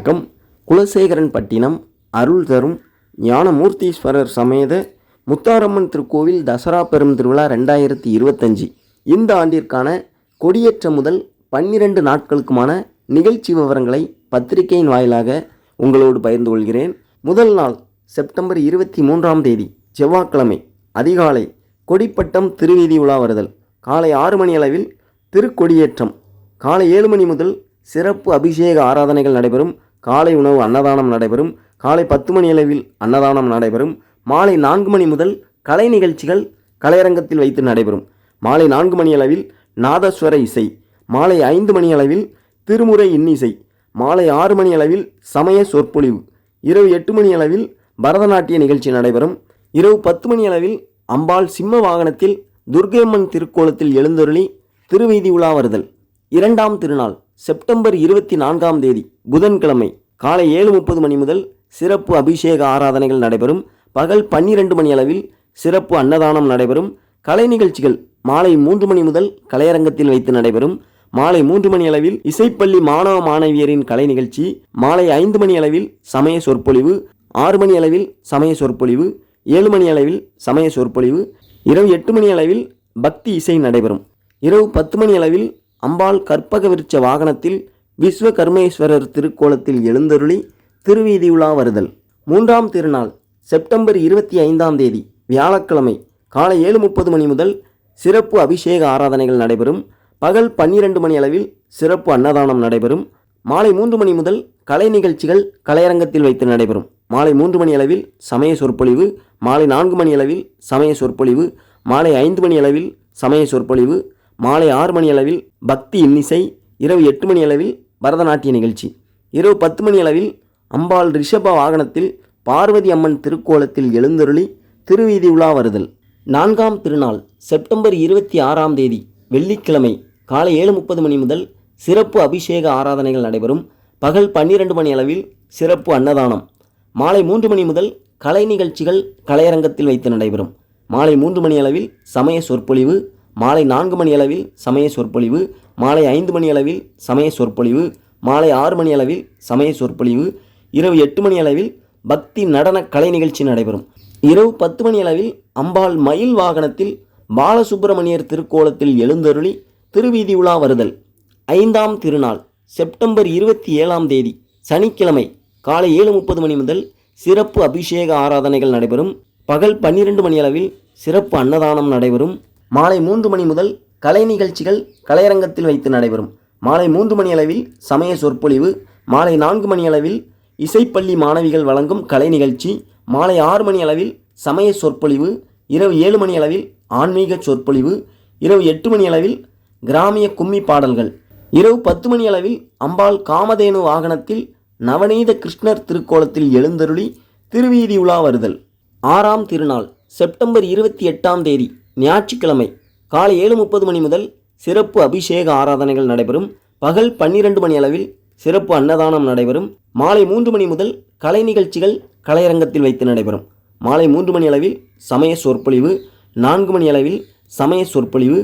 வணக்கம். குலசேகரன் பட்டினம் அருள் தரும் ஞானமூர்த்தீஸ்வரர் சமேத முத்தாரம்மன் திருக்கோவில் தசரா பெரும் திருவிழா ரெண்டாயிரத்தி இருபத்தஞ்சி. இந்த ஆண்டிற்கான கொடியேற்றம் முதல் பன்னிரண்டு நாட்களுக்குமான நிகழ்ச்சி விவரங்களை பத்திரிகையின் வாயிலாக உங்களோடு பகிர்ந்து கொள்கிறேன். முதல் நாள் செப்டம்பர் இருபத்தி மூன்றாம் தேதி செவ்வாய்க்கிழமை அதிகாலை கொடிப்பட்டம் திருவீதி உலா வருதல். காலை ஆறு மணி அளவில் திருக்கொடியேற்றம். காலை ஏழு மணி முதல் சிறப்பு அபிஷேக ஆராதனைகள் நடைபெறும் காலை உணவு அன்னதானம் நடைபெறும். காலை பத்து மணி அளவில் அன்னதானம் நடைபெறும். மாலை நான்கு மணி முதல் கலை நிகழ்ச்சிகள் கலையரங்கத்தில் வைத்து நடைபெறும். மாலை நான்கு மணி அளவில் நாதஸ்வர இசை. மாலை ஐந்து மணி அளவில் திருமுறை இன்னிசை. மாலை ஆறு மணி அளவில் சமய சொற்பொழிவு. இரவு எட்டு மணி அளவில் பரதநாட்டிய நிகழ்ச்சி நடைபெறும். இரவு பத்து மணி அளவில் அம்பாள் சிம்ம வாகனத்தில் துர்கையம்மன் திருக்கோலத்தில் எழுந்தருளி திருவீதி உலா வருதல். இரண்டாம் திருநாள் செப்டம்பர் இருபத்தி நான்காம் தேதி. புதன்கிழமை காலை ஏழு முப்பது மணி முதல் சிறப்பு அபிஷேக ஆராதனைகள் நடைபெறும். பகல் பன்னிரண்டு மணி அளவில் சிறப்பு அன்னதானம் நடைபெறும். கலை நிகழ்ச்சிகள் மாலை மூன்று மணி முதல் கலையரங்கத்தில் வைத்து நடைபெறும். மாலை மூன்று மணி அளவில் இசைப்பள்ளி மாணவ மாணவியரின் கலை நிகழ்ச்சி. மாலை ஐந்து மணி அளவில் சமய சொற்பொழிவு. ஆறு மணி அளவில் சமய சொற்பொழிவு. ஏழு மணி அளவில் சமய சொற்பொழிவு. இரவு எட்டு மணி அளவில் பக்தி இசை நடைபெறும். இரவு பத்து மணி அளவில் அம்பாள் கற்பக விருட்ச வாகனத்தில் விஸ்வகர்மேஸ்வரர் திருக்கோலத்தில் எழுந்தருளி திருவீதி உலா வருதல். மூன்றாம் திருநாள் செப்டம்பர் இருபத்தி ஐந்தாம் தேதி வியாழக்கிழமை காலை ஏழு முப்பது மணி முதல் சிறப்பு அபிஷேக ஆராதனைகள் நடைபெறும். பகல் பன்னிரண்டு மணி அளவில் சிறப்பு அன்னதானம் நடைபெறும். மாலை மூன்று மணி முதல் கலை நிகழ்ச்சிகள் கலையரங்கத்தில் வைத்து நடைபெறும். மாலை மூன்று மணி அளவில் சமய சொற்பொழிவு மாலை நான்கு மணி அளவில் சமய சொற்பொழிவு மாலை ஐந்து மணி அளவில் சமய சொற்பொழிவு மாலை ஆறு மணி அளவில் பக்தி இன்னிசை இரவு எட்டு மணி அளவில் பரதநாட்டிய நிகழ்ச்சி. இரவு பத்து மணி அளவில் அம்பாள் ரிஷப வாகனத்தில் பார்வதி அம்மன் திருக்கோலத்தில் எழுந்தருளி திருவீதி உலா வருதல். நான்காம் திருநாள் செப்டம்பர் இருபத்தி ஆறாம் தேதி வெள்ளிக்கிழமை காலை ஏழு முப்பது மணி முதல் சிறப்பு அபிஷேக ஆராதனைகள் நடைபெறும். பகல் பன்னிரண்டு மணி அளவில் சிறப்பு அன்னதானம். மாலை மூன்று மணி முதல் கலை நிகழ்ச்சிகள் கலையரங்கத்தில் வைத்து நடைபெறும். மாலை மூன்று மணி அளவில் சமய சொற்பொழிவு மாலை நான்கு மணி அளவில் சமய சொற்பொழிவு மாலை ஐந்து மணி அளவில் சமய சொற்பொழிவு மாலை ஆறு மணி அளவில் சமய சொற்பொழிவு இரவு எட்டு மணி அளவில் பக்தி நடன கலை நிகழ்ச்சி நடைபெறும். இரவு பத்து மணி அளவில் அம்பாள் மயில் வாகனத்தில் பாலசுப்பிரமணியர் திருக்கோலத்தில் எழுந்தருளி திருவீதி உலா வருதல். ஐந்தாம் திருநாள் செப்டம்பர் இருபத்தி ஏழாம் தேதி சனிக்கிழமை காலை ஏழு முப்பது மணி முதல் சிறப்பு அபிஷேக ஆராதனைகள் நடைபெறும். பகல் பன்னிரண்டு மணி அளவில் சிறப்பு அன்னதானம் நடைபெறும். மாலை மூன்று மணி முதல் கலை நிகழ்ச்சிகள் கலையரங்கத்தில் வைத்து நடைபெறும். மாலை மூன்று மணி அளவில் சமய சொற்பொழிவு மாலை நான்கு மணி அளவில் இசைப்பள்ளி மாணவிகள் வழங்கும் கலை நிகழ்ச்சி மாலை ஆறு மணி அளவில் சமய சொற்பொழிவு இரவு ஏழு மணி அளவில் ஆன்மீக சொற்பொழிவு இரவு எட்டு மணி அளவில் கிராமிய கும்மி பாடல்கள் இரவு பத்து மணி அளவில் அம்பாள் காமதேனு வாகனத்தில் நவநீத கிருஷ்ணர் திருக்கோலத்தில் எழுந்தருளி திருவீதி உலா வருதல். ஆறாம் திருநாள் செப்டம்பர் இருபத்தி எட்டாம் தேதி. ஞாயிற்றுக்கிழமை காலை ஏழு முப்பது மணி முதல் சிறப்பு அபிஷேக ஆராதனைகள் நடைபெறும். பகல் பன்னிரண்டு மணி அளவில் சிறப்பு அன்னதானம் நடைபெறும். மாலை மூன்று மணி முதல் கலை நிகழ்ச்சிகள் கலையரங்கத்தில் வைத்து நடைபெறும். மாலை மூன்று மணி அளவில் சமய சொற்பொழிவு நான்கு மணி அளவில் சமய சொற்பொழிவு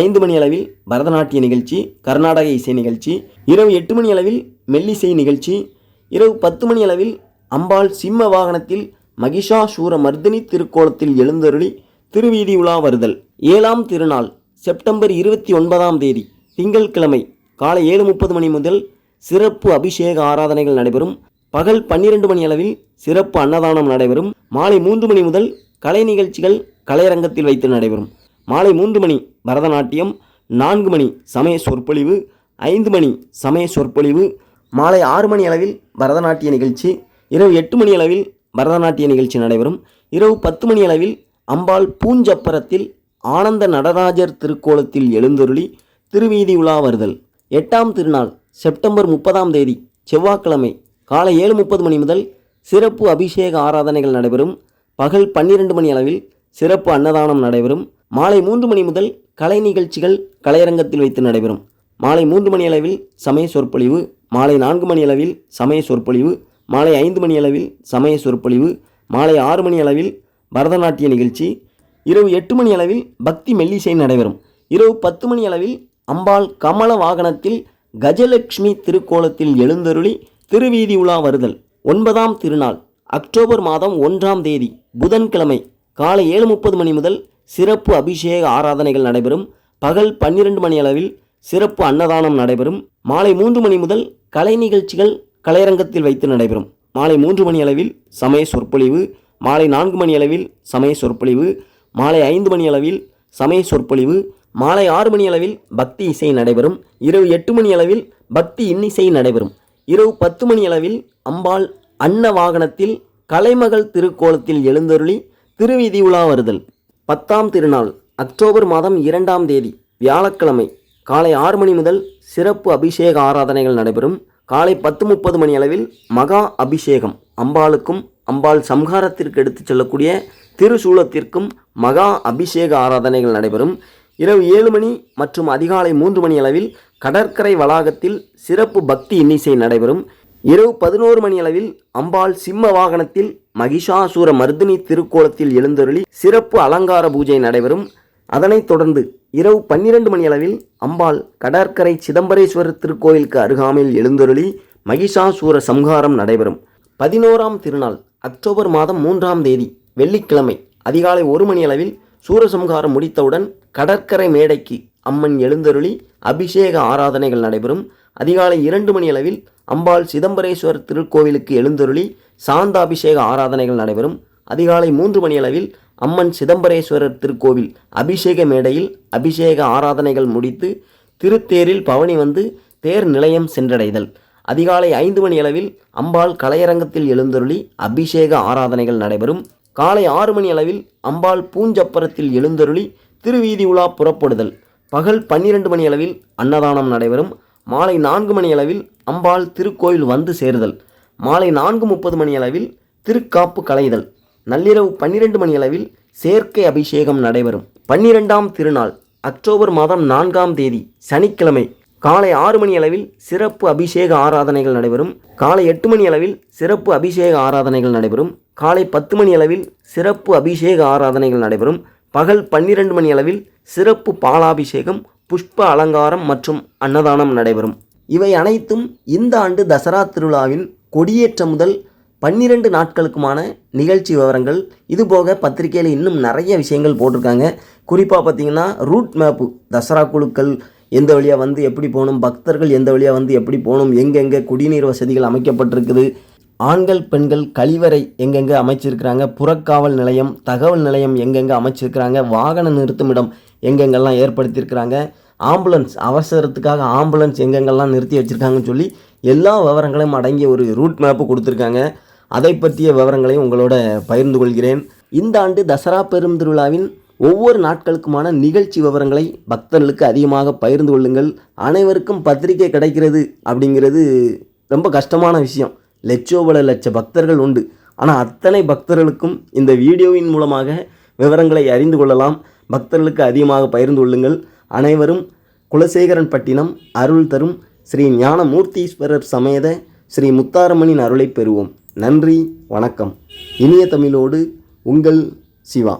ஐந்து மணி அளவில் பரதநாட்டிய நிகழ்ச்சி கர்நாடக இசை நிகழ்ச்சி இரவு எட்டு மணி அளவில் மெல்லிசை நிகழ்ச்சி இரவு பத்து மணி அளவில் அம்பாள் சிம்ம வாகனத்தில் மகிஷாசூர மர்தினி திருக்கோலத்தில் எழுந்தருளி திருவீதி உலா வருதல். ஏழாம் திருநாள் செப்டம்பர் இருபத்தி ஒன்பதாம் தேதி திங்கட்கிழமை காலை ஏழு முப்பது மணி முதல் சிறப்பு அபிஷேக ஆராதனைகள் நடைபெறும். பகல் பன்னிரண்டு மணி அளவில் சிறப்பு அன்னதானம் நடைபெறும். மாலை மூன்று மணி முதல் கலை நிகழ்ச்சிகள் கலையரங்கத்தில் வைத்து நடைபெறும். மாலை மூன்று மணி பரதநாட்டியம் நான்கு மணி சமய சொற்பொழிவு ஐந்து மணி சமய சொற்பொழிவு மாலை ஆறு மணி அளவில் பரதநாட்டிய நிகழ்ச்சி இரவு எட்டு மணி அளவில் பரதநாட்டிய நிகழ்ச்சி நடைபெறும். இரவு பத்து மணி அளவில் அம்பாள் பூஞ்சப்பரத்தில் ஆனந்த நடராஜர் திருக்கோலத்தில் எழுந்தருளி திருவீதி உலா வருதல். எட்டாம் திருநாள் செப்டம்பர் முப்பதாம் தேதி செவ்வாய்க்கிழமை காலை ஏழு முப்பது மணி முதல் சிறப்பு அபிஷேக ஆராதனைகள் நடைபெறும். பகல் பன்னிரண்டு மணி அளவில் சிறப்பு அன்னதானம் நடைபெறும். மாலை மூன்று மணி முதல் கலை நிகழ்ச்சிகள் கலையரங்கத்தில் வைத்து நடைபெறும். மாலை மூன்று மணி அளவில் சமய சொற்பொழிவு மாலை நான்கு மணி அளவில் சமய சொற்பொழிவு மாலை ஐந்து மணி அளவில் சமய சொற்பொழிவு மாலை ஆறு மணி அளவில் பரதநாட்டிய நிகழ்ச்சி. இரவு எட்டு மணி அளவில் பக்தி மெல்லிசை நடைபெறும். இரவு பத்து மணி அளவில் அம்பாள் கமல வாகனத்தில் கஜலட்சுமி திருக்கோலத்தில் எழுந்தருளி திருவீதி உலா வருதல். ஒன்பதாம் திருநாள் அக்டோபர் மாதம் ஒன்றாம் தேதி புதன்கிழமை காலை ஏழு முப்பது மணி முதல் சிறப்பு அபிஷேக ஆராதனைகள் நடைபெறும். பகல் பன்னிரண்டு மணி அளவில் சிறப்பு அன்னதானம் நடைபெறும். மாலை மூன்று மணி முதல் கலை நிகழ்ச்சிகள் கலையரங்கத்தில் வைத்து நடைபெறும். மாலை மூன்று மணி அளவில் சமய சொற்பொழிவு மாலை நான்கு மணி அளவில் சமய சொற்பொழிவு மாலை ஐந்து மணி அளவில் சமய சொற்பொழிவு மாலை ஆறு மணி அளவில் பக்தி இசை நடைபெறும் இரவு எட்டு மணி அளவில் பக்தி இன்னிசை நடைபெறும். இரவு பத்து மணி அளவில் அம்பாள் அன்ன வாகனத்தில் கலைமகள் திருக்கோலத்தில் எழுந்தருளி திருவிதி உலா வருதல். பத்தாம் திருநாள் அக்டோபர் மாதம் இரண்டாம் தேதி வியாழக்கிழமை காலை ஆறு மணி முதல் சிறப்பு அபிஷேக ஆராதனைகள் நடைபெறும். காலை பத்து முப்பது மணி அளவில் மகா அபிஷேகம் அம்பாளுக்கும் அம்பாள் சம்ஹாரத்திற்கு எடுத்துச் செல்லக்கூடிய திருசூலத்திற்கும் மகா அபிஷேக ஆராதனைகள் நடைபெறும். இரவு ஏழு மணி மற்றும் அதிகாலை மூன்று மணி அளவில் கடற்கரை வளாகத்தில் சிறப்பு பக்தி இன்னிசை நடைபெறும். இரவு பதினோரு மணி அளவில் அம்பாள் சிம்ம வாகனத்தில் மகிஷாசூர மர்தினி திருக்கோலத்தில் எழுந்தருளி சிறப்பு அலங்கார பூஜை நடைபெறும். அதனைத் தொடர்ந்து இரவு பன்னிரண்டு மணி அளவில் அம்பாள் கடற்கரை சிதம்பரேஸ்வரர் திருக்கோயிலுக்கு அருகாமையில் எழுந்தருளி மகிஷாசூர சம்ஹாரம் நடைபெறும். பதினோராம் திருநாள் அக்டோபர் மாதம் மூன்றாம் தேதி வெள்ளிக்கிழமை அதிகாலை ஒரு மணி அளவில் சூரசம்ஹாரம் முடித்தவுடன் கடற்கரை மேடைக்கு அம்மன் எழுந்தருளி அபிஷேக ஆராதனைகள் நடைபெறும். அதிகாலை இரண்டு மணி அளவில் அம்பாள் சிதம்பரேஸ்வர் திருக்கோவிலுக்கு எழுந்தருளி சாந்தாபிஷேக ஆராதனைகள் நடைபெறும். அதிகாலை மூன்று மணி அளவில் அம்மன் சிதம்பரேஸ்வரர் திருக்கோவில் அபிஷேக மேடையில் அபிஷேக ஆராதனைகள் முடித்து திருத்தேரில் பவனி வந்து தேர் நிலையம் சென்றடைதல். அதிகாலை ஐந்து மணி அளவில் அம்பாள் கலையரங்கத்தில் எழுந்தருளி அபிஷேக ஆராதனைகள் நடைபெறும். காலை ஆறு மணி அளவில் அம்பாள் பூஞ்சப்பரத்தில் எழுந்தருளி திருவீதி உலா புறப்படுதல். பகல் பன்னிரண்டு மணி அளவில் அன்னதானம் நடைபெறும். மாலை நான்கு மணி அளவில் அம்பாள் திருக்கோயில் வந்து சேருதல். மாலை நான்கு முப்பது மணி அளவில் திருக்காப்பு களைதல் நள்ளிரவு பன்னிரண்டு மணி அளவில் சேர்க்கை அபிஷேகம் நடைபெறும். பன்னிரெண்டாம் திருநாள் அக்டோபர் மாதம் நான்காம் தேதி சனிக்கிழமை காலை ஆறு மணி அளவில் சிறப்பு அபிஷேக ஆராதனைகள் நடைபெறும். காலை எட்டு மணி அளவில் சிறப்பு அபிஷேக ஆராதனைகள் நடைபெறும். காலை பத்து மணி அளவில் சிறப்பு அபிஷேக ஆராதனைகள் நடைபெறும். பகல் பன்னிரண்டு மணி அளவில் சிறப்பு பாலாபிஷேகம் புஷ்ப அலங்காரம் மற்றும் அன்னதானம் நடைபெறும். இவை அனைத்தும் இந்த ஆண்டு தசரா திருவிழாவின் கொடியேற்றம் முதல் பன்னிரண்டு நாட்களுக்குமான நிகழ்ச்சி விவரங்கள். இதுபோக பத்திரிக்கையில் இன்னும் நிறைய விஷயங்கள் போட்டிருக்காங்க. குறிப்பாக பார்த்தீங்கன்னா ரூட் மேப்பு தசரா குழுக்கள் எந்த வழியாக வந்து எப்படி போகணும் பக்தர்கள் எந்த வழியாக வந்து எப்படி போகணும் எங்கெங்கே குடிநீர் வசதிகள் அமைக்கப்பட்டிருக்குது ஆண்கள் பெண்கள் கழிவறை எங்கெங்கே அமைச்சிருக்கிறாங்க புறக்காவல் நிலையம் தகவல் நிலையம் எங்கெங்கே அமைச்சிருக்கிறாங்க வாகன நிறுத்துமிடம் எங்கெங்கெல்லாம் ஏற்படுத்தியிருக்கிறாங்க ஆம்புலன்ஸ் அவசரத்துக்காக ஆம்புலன்ஸ் எங்கெங்கெல்லாம் நிறுத்தி வச்சுருக்காங்கன்னு சொல்லி எல்லா விவரங்களையும் அடங்கிய ஒரு ரூட் மேப்பு கொடுத்துருக்காங்க. அதை பற்றிய விவரங்களையும் உங்களோட பகிர்ந்து கொள்கிறேன். இந்த ஆண்டு தசரா பெரும் திருவிழாவின் ஒவ்வொரு நாட்களுக்குமான நிகழ்ச்சி விவரங்களை பக்தர்களுக்கு அதிகமாக பகிர்ந்து கொள்ளுங்கள். அனைவருக்கும் பத்திரிக்கை கிடைக்கிறது அப்படிங்கிறது ரொம்ப கஷ்டமான விஷயம். லட்சோபல லட்ச பக்தர்கள் உண்டு. ஆனால் அத்தனை பக்தர்களுக்கும் இந்த வீடியோவின் மூலமாக விவரங்களை அறிந்து கொள்ளலாம். பக்தர்களுக்கு அதிகமாக பகிர்ந்து கொள்ளுங்கள். அனைவரும் குலசேகரன் பட்டினம் அருள் தரும் ஸ்ரீ ஞானமூர்த்தீஸ்வரர் சமேத ஸ்ரீ முத்தாரம்மனின் அருளை பெறுவோம். நன்றி வணக்கம். இனிய தமிழோடு உங்கள் சிவா.